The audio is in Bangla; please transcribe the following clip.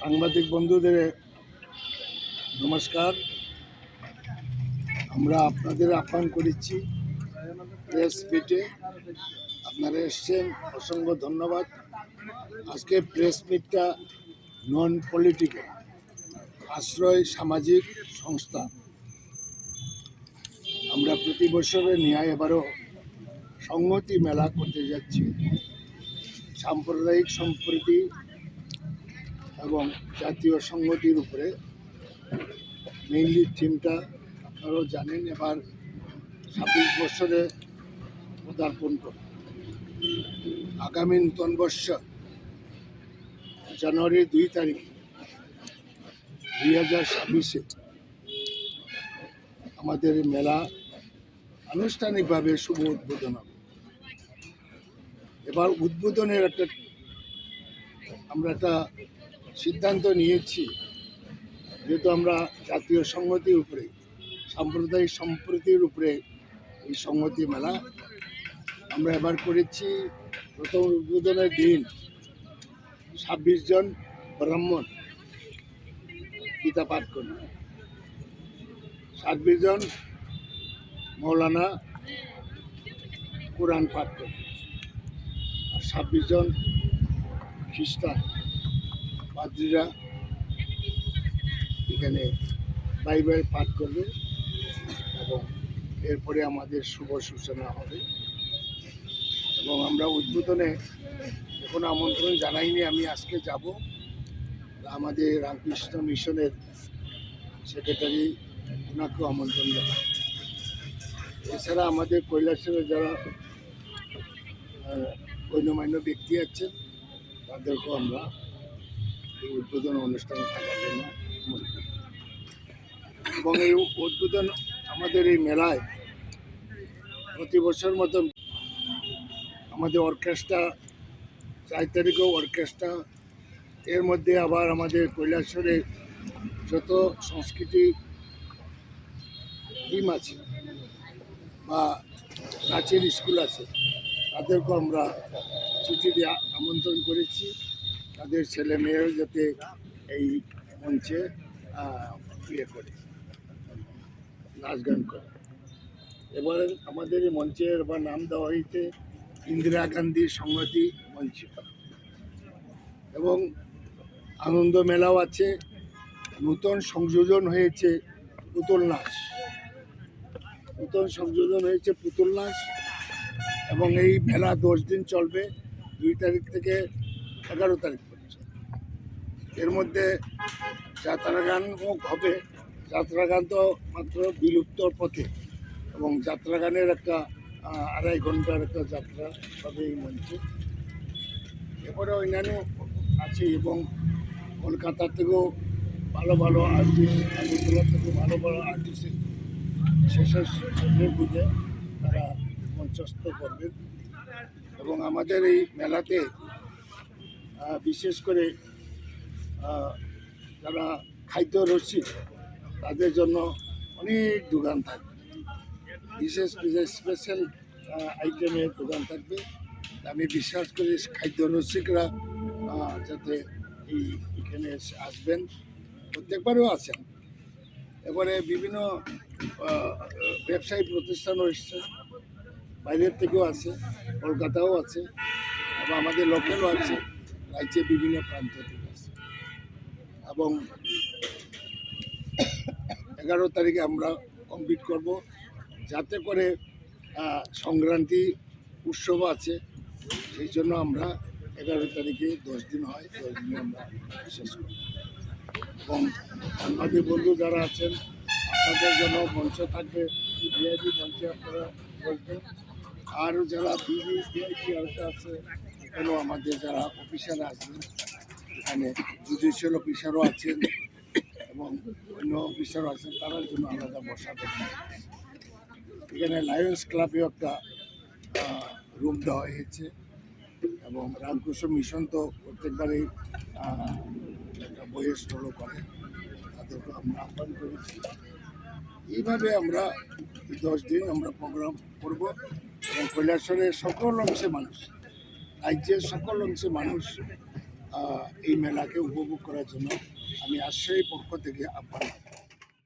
সাংবাদিক বন্ধুদের নমস্কার। আমরা আপনাদের আহ্বান করেছি প্রেস মিটে। আপনারা এসছেন, অসংখ্য ধন্যবাদ। আজকে প্রেস মিটটা নন পলিটিক্যাল, আশ্রয় সামাজিক সংস্থা। আমরা প্রতি বছরে ন্যায় এবারও সংহতি মেলা করতে যাচ্ছি। সাম্প্রদায়িক সম্প্রীতি এবং জাতীয় সংহতির উপরে মেইনলি থিমটা আপনারাও জানেন, এবার ছাব্বিশ বছরে পদার্পণ করে আগামী নূতন বর্ষ জানুয়ারি দুই তারিখ, দুই হাজার ছাব্বিশে। আমাদের মেলা আনুষ্ঠানিকভাবে শুভ উদ্বোধন হবে। এবার উদ্বোধনের একটা আমরা একটা সিদ্ধান্ত নিয়েছি, যেহেতু আমরা জাতীয় সংহতির উপরে, সাম্প্রদায়িক সম্প্রীতির উপরে এই সংহতি মেলা, আমরা এবার করেছি প্রথম উদ্বোধনের দিন ছাব্বিশ জন ব্রাহ্মণ গীতা পাঠ করবে ছাব্বিশ জন মৌলানা কোরআন পাঠ করবে আর ছাব্বিশ জন খ্রিস্টান। পাদ্রীরা এখানে বাইবেল পাঠ করবে এবং এরপরে আমাদের শুভ সূচনা হবে। এবং আমরা উদ্বোধনে কোনো আমন্ত্রণ জানাইনি, আমি আজকে যাব। আমাদের রামকৃষ্ণ মিশনের সেক্রেটারি, ওনাকেও আমন্ত্রণ জানাই। এছাড়া আমাদের কৈলাসের যারা গণ্যমান্য ব্যক্তি আছেন, তাদেরকেও আমরা এই উদ্বোধন অনুষ্ঠানে থাকার জন্য এবং এই উদ্বোধন আমাদের এই মেলায় প্রতি বছর মতো আমাদের অর্কেস্ট্রা, চার তারিখেও অর্কেস্ট্রা, এর মধ্যে আবার আমাদের কৈলাসরে যত সংস্কৃতি টিম আছে বা নাচের স্কুল আছে, তাদেরকেও আমরা চিঠি দিয়ে আমন্ত্রণ করেছি। তাদের ছেলে মেয়েরা যাতে এই মঞ্চে ইয়ে করে, নাচ গান করে। এবারে আমাদের এই মঞ্চের বা নাম দেওয়া হয়েছে ইন্দিরা গান্ধী সংহতি মঞ্চ। এবং আনন্দ মেলাও আছে, নূতন সংযোজন হয়েছে পুতুল নাচ। নূতন সংযোজন হয়েছে পুতুল নাচ এবং এই মেলা দশ দিন চলবে, দুই তারিখ থেকে এগারো তারিখ। এর মধ্যে যাত্রা গানও হবে। যাত্রা গান তো মাত্র বিলুপ্তর পথে। এবং যাত্রা গানের একটা আড়াই ঘণ্টার একটা যাত্রা হবে এই মঞ্চে। এরপরে অন্যান্য আছে এবং কলকাতা থেকেও ভালো ভালো আর্টিস্ট আগরতলা থেকেও ভালো ভালো আর্টিস্ট শেষের বুঝে তারা মঞ্চস্থ করবেন। এবং আমাদের এই মেলাতে বিশেষ করে যারা খাদ্য রসিক তাদের জন্য অনেক দোকান থাকবে। বিশেষ বিশেষ স্পেশাল আইটেমের দোকান থাকবে। আমি বিশ্বাস করি খাদ্য রসিকরা যাতে এই এখানে আসবেন। প্রত্যেকবারও আছেন এবারে বিভিন্ন ব্যবসায়ী প্রতিষ্ঠানও এসছে। বাইরের থেকেও আছে, কলকাতাও আছে এবং আমাদের লোকালও আছে, রাজ্যের বিভিন্ন প্রান্ত থেকে। এবং এগারো তারিখে আমরা কমপ্লিট করব। যাতে করে সংক্রান্তি উৎসব আছে, সেই জন্য আমরা এগারো তারিখে দশ দিন হয়, দশ দিনে আমরা শেষ করব। এবং সাংবাদিক বন্ধু যারা আছেন, আপনাদের জন্য মঞ্চ থাকবে, ভিআইপি মঞ্চে আপনারা বসবেন। আর যারা বিবি ভিআইপি আছে এখানেও আমাদের যারা অফিসার আছেন এখানে জুডিশিয়াল অফিসারও আছেন এবং অন্য অফিসারও আছেন তাদের জন্য আলাদা বসা এখানে লায়ন্স ক্লাবেও একটা রুম দেওয়া হয়েছে এবং রামকৃষ্ণ মিশন তো প্রত্যেকবারই একটা বইয়ের স্টলও করে তাদেরকে আমরা আহ্বান করেছি। এইভাবে আমরা দশ দিন আমরা প্রোগ্রাম করব এবং কৈলাসরের সকল অংশে মানুষ, রাজ্যের সকল অংশে মানুষ এই মেলাকে উপভোগ করার জন্য আমি আশ্রয়ের পক্ষ থেকে আহ্বান।